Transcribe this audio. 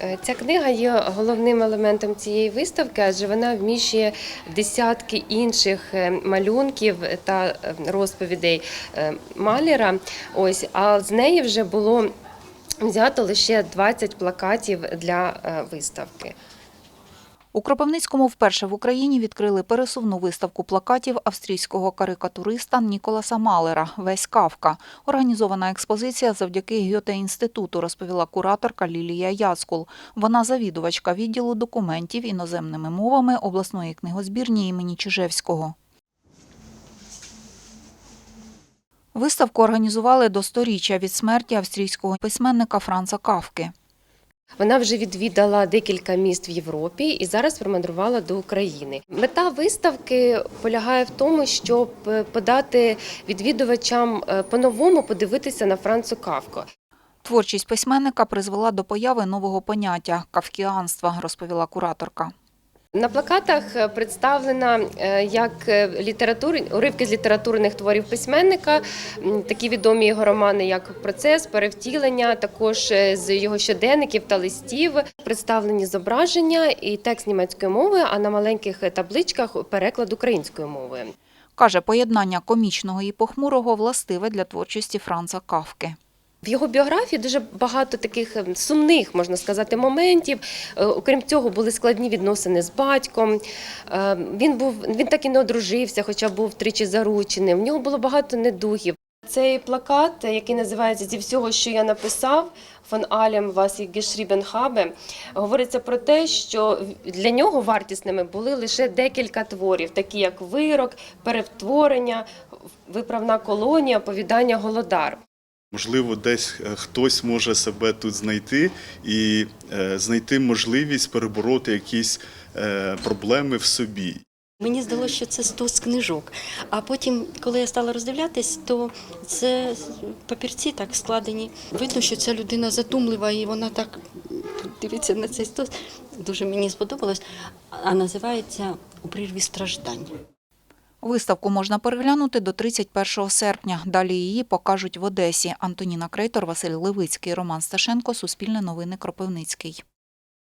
Е, Ця книга є головним елементом цієї виставки, адже вона вміщує десятки інших е, малюнків та е, розповідей Малера. Ось, а з неї вже було взято лише 20 плакатів для виставки. У Кропивницькому вперше в Україні відкрили пересувну виставку плакатів австрійського карикатуриста Ніколаса Малера Весь Кавка. Організована експозиція завдяки Гьоте-інституту, розповіла кураторка Лілія Яцкул. Вона завідувачка відділу документів іноземними мовами обласної книгозбірні імені Чижевського. Виставку організували до сторіччя від смерті австрійського письменника Франца Кавки. Вона вже відвідала декілька міст в Європі і зараз промандрувала до України. Мета виставки полягає в тому, щоб е, подати відвідувачам е, по-новому подивитися на Францу Кавко. Творчість письменника призвела до появи нового поняття кавкіанства, розповіла кураторка. На плакатах е, представлена е, як е, літератури, уривки з літературних творів письменника, такі відомі його романи, як Процес, перевтілення, також з його щоденників та листів. Представлені зображення і текст німецької мови, а на маленьких табличках переклад українською мовою. Каже, поєднання комічного і похмурого властиве для творчості Франца Кавки. В його біографії дуже багато таких ем, сумних, можна сказати, моментів. Е, Окрім цього, були складні відносини з батьком. Е, Він був він так і не одружився, хоча був тричі заручений. В нього було багато недугів. Цей плакат, який називається Зі всього, що я написав, фон Алем вас і Гешрібен Хабе, говориться про те, що для нього вартісними були лише декілька творів, такі як вирок, перевтворення, виправна колонія, оповідання Голодар. Можливо, десь е, хтось може себе тут знайти і е, знайти можливість перебороти якісь е, проблеми в собі. Мені здалося, що це стос книжок. А потім, коли я стала роздивлятись, то це папірці так складені. Видно, що ця людина задумлива і вона так дивиться на цей стос. Дуже мені сподобалось. А називається У прірві страждань. Виставку можна переглянути до 31 серпня. Далі її покажуть в Одесі. Антоніна Крейтор, Василь Левицький, Роман Сташенко, Суспільне новини Кропивницький.